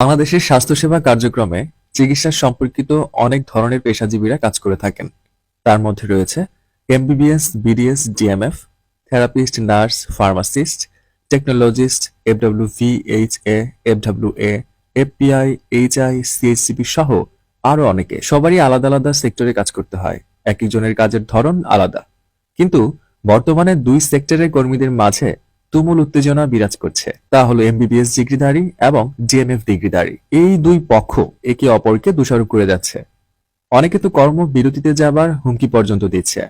বাংলাদেশের স্বাস্থ্যসেবা কার্যক্রমে চিকিৎসা সম্পর্কিত অনেক ধরনের পেশাজীবীরা কাজ করে থাকেন। তার মধ্যে রয়েছে MBBS, BDS, DMF, therapist, nurse, pharmacist, technologist, FW VHA FW A FPI HI CSCP সহ আরও অনেকে। সবারই আলাদা আলাদা সেক্টরে কাজ করতে হয়। এক একজনের কাজের ধরন আলাদা। কিন্তু বর্তমানে দুই সেক্টরের কর্মীদের মাঝে তুমুল উত্তেজনা বিরাজ করছে। তা হলো এমবিবিএস ডিগ্রিধারী এবং ডিএমএফ ডিগ্রিধারী। এই দুই পক্ষ একে অপরকে দোষারোপ করে যাচ্ছে। অনেকে তো কর্ম বিরতিতে যাবার হুমকি পর্যন্ত দিচ্ছে।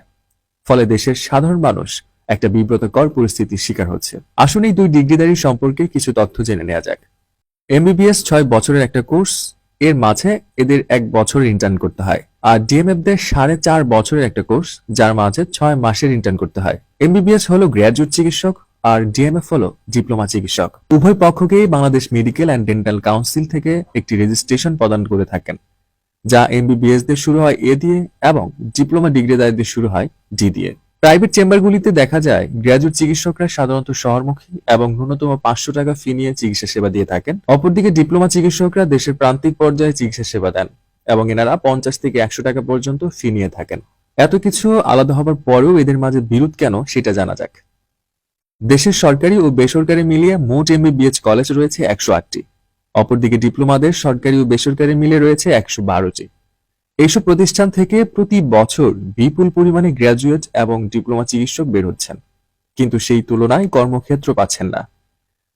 ফলে দেশের সাধারণ মানুষ একটা বিব্রতকর পরিস্থিতির শিকার হচ্ছে। আসুন এই দুই ডিগ্রিধারী সম্পর্কে কিছু তথ্য জেনে নেওয়া যাক। এমবিবিএস ছয় বছরের একটা কোর্স, এর মাঝে এদের এক বছর ইন্টার্ন করতে হয়। আর ডিএমএফ দের সাড়ে চার বছরের একটা কোর্স, যার মাঝে ছয় মাসের ইন্টার্ন করতে হয়। এমবিবিএস হলো গ্র্যাজুয়েট চিকিৎসক আর ডিএমএফ হলো ডিপ্লোমা চিকিৎসক। উভয় পক্ষকেই Bangladesh medical and dental council থেকে একটি রেজিস্ট্রেশন প্রদান করে থাকেন, যা এমবিবিএস দের শুরু হয় এ দিয়ে এবং ডিপ্লোমা ডিগ্রিদারদের শুরু হয় ডি দিয়ে। প্রাইভেট চেম্বারগুলিতে দেখা যায়, গ্র্যাজুয়েট চিকিৎসকরা সাধারণত শহরমুখী এবং ন্যূনতম পাঁচশো টাকা ফি নিয়ে চিকিৎসা সেবা দিয়ে থাকেন। অপরদিকে ডিপ্লোমা চিকিৎসকরা দেশের প্রান্তিক পর্যায়ে চিকিৎসা সেবা দেন এবং এনারা পঞ্চাশ থেকে একশো টাকা পর্যন্ত ফি নিয়ে থাকেন। এত কিছু আলাদা হবার পরেও এদের মাঝে বিরোধ কেন সেটা জানা যাক। দেশের সরকারি ও বেসরকারি মিলিয়ে মোট এমবিবিএস কলেজ রয়েছে একশো আটটি। অপরদিকে ডিপ্লোমাদের সরকারি ও বেসরকারি মিলে রয়েছে একশো বারোটি। এইসব প্রতিষ্ঠান থেকে প্রতি বছর বিপুল পরিমাণে গ্র্যাজুয়েট এবং ডিপ্লোমা চিকিৎসক বের হচ্ছেন। কিন্তু সেই তুলনায় কর্মক্ষেত্র পাচ্ছেন না।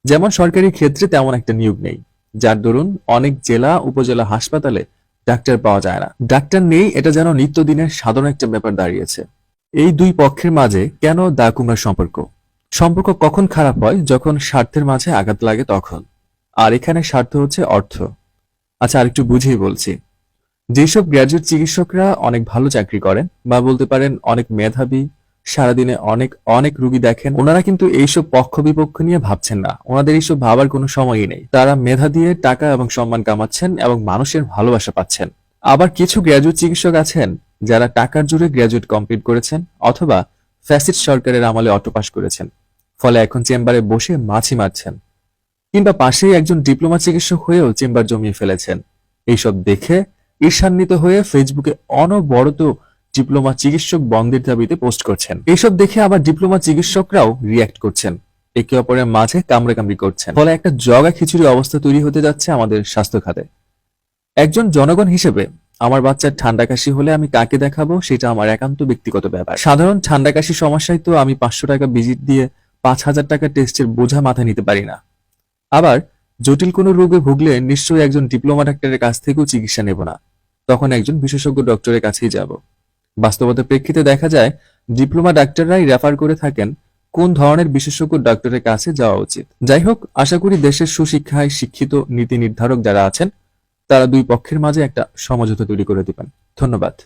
যেমন সরকারি ক্ষেত্রে তেমন একটা নিয়োগ নেই। যার দরুন অনেক জেলা, উপজেলা হাসপাতালে ডাক্তার পাওয়া যায় না। ডাক্তার নেই, এটা যেন নিত্যদিনের সাধারণ একটা ব্যাপার দাঁড়িয়েছে। এই দুই পক্ষের মাঝে কেন দা সম্পর্ক? সম্পর্ক কখন খারাপ হয়? যখন স্বার্থের মাঝে আঘাত লাগে তখন। আর এখানে স্বার্থ হচ্ছে অর্থ। আচ্ছা আরেকটু বুঝিয়ে বলছি। যেসব গ্র্যাজুয়েট চিকিৎসকরা অনেক ভালো চাকরি করেন বা বলতে পারেন অনেক মেধাবী, সারাদিনে অনেক অনেক রুগী দেখেন, ওনারা কিন্তু এইসব পক্ষ বিপক্ষ নিয়ে ভাবছেন না। ওনাদের এইসব ভাবার কোনো সময়ই নেই। তারা মেধা দিয়ে টাকা এবং সম্মান কামাচ্ছেন এবং মানুষের ভালোবাসা পাচ্ছেন। আবার কিছু গ্র্যাজুয়েট চিকিৎসক আছেন যারা টাকার জোরে গ্র্যাজুয়েট কমপ্লিট করেছেন অথবা ফ্যাসিস্ট সরকারের আমলে অটোপাস করেছেন, ফলে এখন চেম্বারে বসে মাছি মারছেন, কিংবা পাশেই একজন ডিপ্লোমা চিকিৎসক হয়েও চেম্বার জমিয়ে ফেলেছেন। এইসব দেখে ঈর্ষান্বিত হয়ে ফেসবুকে অনবরত ডিপ্লোমা চিকিৎসক বন্ধের দাবিতে পোস্ট করছেন। এইসব দেখে আবার ডিপ্লোমা চিকিৎসকরাও রিয়াক্ট করছেন। একে অপরের মাঝে কামড়াকামড়ি করছেন। ফলে একটা জগা খিচুড়ি অবস্থা তৈরি হতে যাচ্ছে আমাদের স্বাস্থ্য খাতে। একজন জনগণ হিসেবে আমার বাচ্চার ঠান্ডা কাশি হলে আমি কাকে দেখাবো সেটা আমার একান্ত ব্যক্তিগত ব্যাপার। সাধারণ ঠান্ডা কাশি সমস্যায় তো আমি পাঁচশো টাকা ভিজিট দিয়ে পাঁচ হাজার টাকা টেস্টের বোঝা মাথায় নিতে পারি না। আবার জটিল কোনো রোগে ভুগলে নিশ্চয়ই একজন ডিপ্লোমা ডাক্তারের কাছ থেকেও চিকিৎসা নেব না। তখন একজন বিশেষজ্ঞ ডক্টরের কাছেই যাব। বাস্তবতার প্রেক্ষিতে দেখা যায়, ডিপ্লোমা ডাক্তাররাই রেফার করে থাকেন কোন ধরনের বিশেষজ্ঞ ডাক্তারের কাছে যাওয়া উচিত। যাই হোক, আশা করি দেশের সুশিক্ষায় শিক্ষিত নীতি নির্ধারক যারা আছেন তারা দুই পক্ষের মাঝে একটা সমঝোতা তৈরি করে দিবেন। ধন্যবাদ।